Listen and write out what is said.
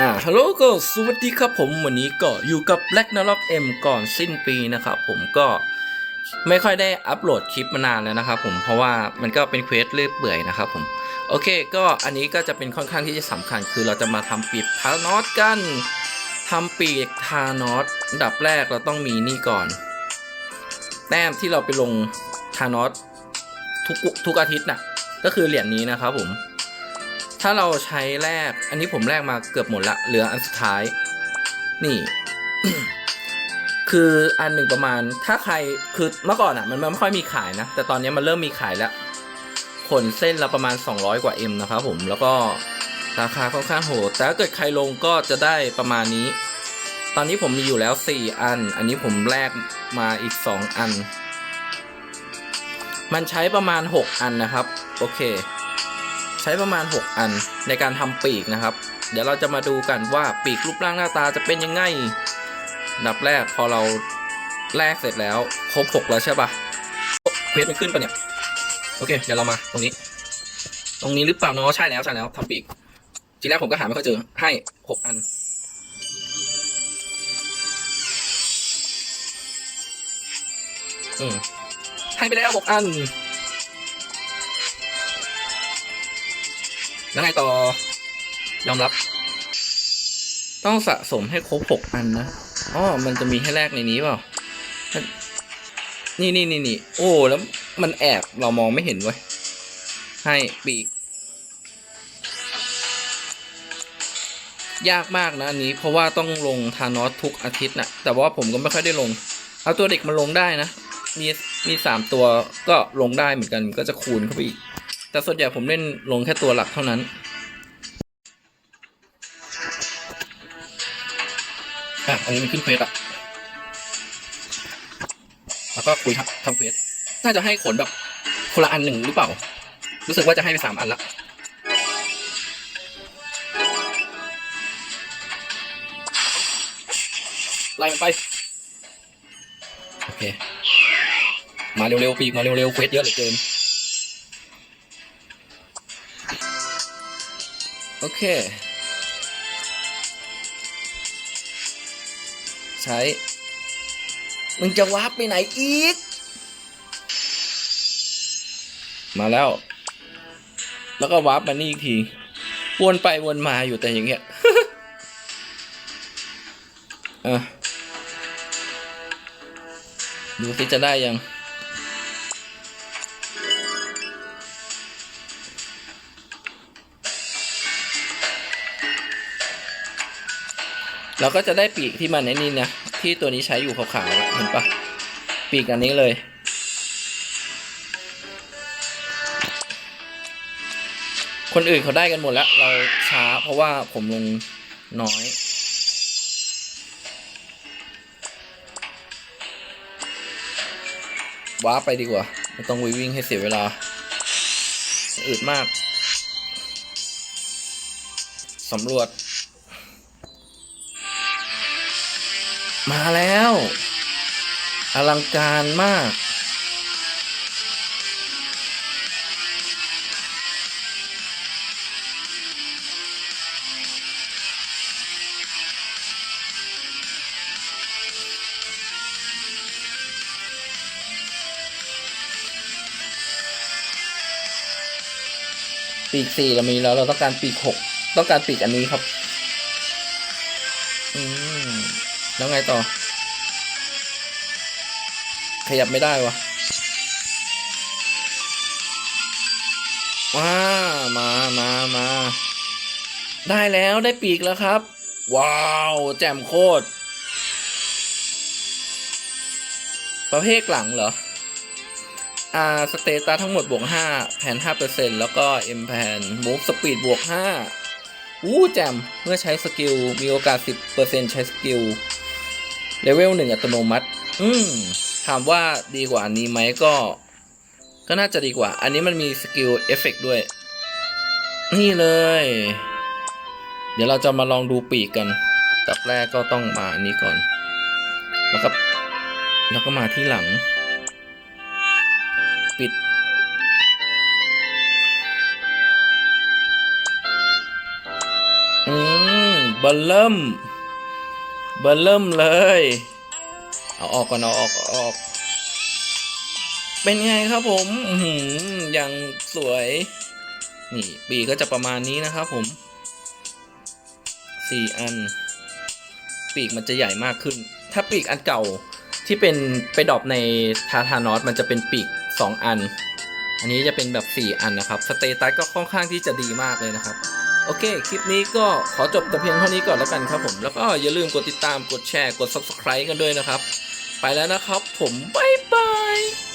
อ่าฮัลโหลก็สวัสดีครับผมวันนี้ก็อยู่กับ Black n a r o k M ก่อนสิ้นปีนะครับผมก็ไม่ค่อยได้อัปโหลดคลิปมานานแล้วนะครับผมเพราะว่ามันก็เป็นเควสเรื่อยเปื่อยนะครับผมโอเคก็อันนี้ก็จะเป็นค่อนข้างที่จะสำคัญ คือเราจะมาทำปีกทานอสกันทำปีกทานอสดับแรกเราต้องมีนี่ก่อน แต้มที่เราไปลงทานอสทุกทุกอาทิตย์น่ะก็คือเหรียญนี้นะครับผม ถ้าเราใช้แรก อันนี้ผมแรกมาเกือบหมดละ เหลืออันสุดท้าย นี่ คืออันหนึ่งประมาณ ถ้าใคร คือเมื่อก่อนอะ มันไม่ค่อยมีขายนะ แต่ตอนนี้มันเริ่มมีขายแล้ว ขนเส้นละประมาณ 200 กว่า M นะครับผม แล้วก็ราคาค่อนข้างโหด แต่ถ้าเกิดใครลงก็จะได้ประมาณนี้ ตอนนี้ผมมีอยู่แล้ว 4 อัน อันนี้ผมแลกมาอีก 2 อัน มันใช้ประมาณ 6 อันนะครับ โอเค ช้ประมาณ 6 อันในการทำปีกนะครับ เดี๋ยวเราจะมาดูกันว่าปีกรูปร่างหน้าตาจะเป็นยังไงดับแรกพอเราแลกเสร็จแล้วครบ6แล้วใช่ปะเควสมันขึ้นปะเนี่ย โอเค เดี๋ยวเรามาตรงนี้ ตรงนี้หรือเปล่าเนาะใช่แล้วใช่แล้วทำปีก ทีแรกผมก็หาไม่ค่อยเจอให้6อันอืมให้ไปแล้ว6อัน แล้วไงต่อยอมรับ ต้องสะสมให้ครบหกอันนะอ๋อมันจะมีให้แรกในนี้เปล่า นี่นี่นี่นี่โอ้แล้วมันแอบเรามองไม่เห็นเว้ย ให้ปีก ยากมากนะอันนี้ เพราะว่าต้องลงทานอสทุกอาทิตย์นะแต่ว่าผมก็ไม่ค่อยได้ลง เอาตัวเด็กมาลงได้นะ มีมีสามตัวก็ลงได้เหมือนกันก็จะคูณเข้าไปอีก แต่ส่วนใหญ่ผมเล่นลงแค่ตัวหลักเท่านั้นอะอันนี้มันขึ้นเควสอะแล้วก็คุยครับทำเควสน่าจะให้ขนแบบคนละอันหนึ่งหรือเปล่า รู้สึกว่าจะให้ไปสามอันละไล่มันไป โอเค มาเร็วๆปีกมาเร็วๆเควสเยอะเหลือเกิน โอเค ใช้ มึงจะวาร์ปไปไหนอีก มาแล้ว แล้วก็วาร์ปมานี่อีกที วนไปวนมาอยู่แต่อย่างเงี้ยอะดูสิจะได้ยัง เราก็จะได้ปีกที่มันในนี่นะที่ตัวนี้ใช้อยู่ขาวๆเห็นปะปีกอันนี้เลย คนอื่นเขาได้กันหมดแล้ว เราช้าเพราะว่าผมลงน้อยว้าไปดีกว่า ไม่ต้องวิ่งวิ่งให้เสียเวลาอืดมากสำรวจ มาแล้ว อลังการมาก ปีกสี่เรามีแล้ว เราต้องการปีกหกต้องการปีกอันนี้ครับ แล้วไงต่อ ขยับไม่ได้วะว้ามามามา ได้แล้วได้ปีกแล้วครับ ว้าว แจ่มโคตร ประเภทหลังเหรอ อ่า สเตตัสทั้งหมดบวก 5 แผน 5%แล้วก็ M แผน Move Speed บวก 5 อู้แจ่มเมื่อใช้สกิล มีโอกาส 10%ใช้สกิล เลเวลหนึ่งอัตโนมัติ อืมถามว่าดีกว่าอันนี้ไหมก็ ก็น่าจะดีกว่า อันนี้มันมีสกิลเอฟเฟกด้วย นี่เลย เดี๋ยวเราจะมาลองดูปีกกันตับแรกก็ต้องมาอันนี้ก่อน แล้วก็แล้วก็มาที่หลัง ปิด อืมเบลเริ่ม เบลเริ่มเลย เอาออกก่อนเอาออกออก เป็นไงครับผมหืออย่างสวย นี่ปีกก็จะประมาณนี้นะครับผมสี่อัน ปีกมันจะใหญ่มากขึ้น ถ้าปีกอันเก่าที่เป็นไปดรอปในทาทานอสมันจะเป็นปีก2อัน อันนี้จะเป็นแบบ4อันนะครับ สเตตัสก็ค่อนข้างที่จะดีมากเลยนะครับ โอเค คลิปนี้ก็ขอจบแต่เพียงเท่านี้ก่อนแล้วกันครับผม แล้วก็อย่าลืมกดติดตาม กดแชร์ กด subscribe กันด้วยนะครับ ไปแล้วนะครับผม บ๊ายบาย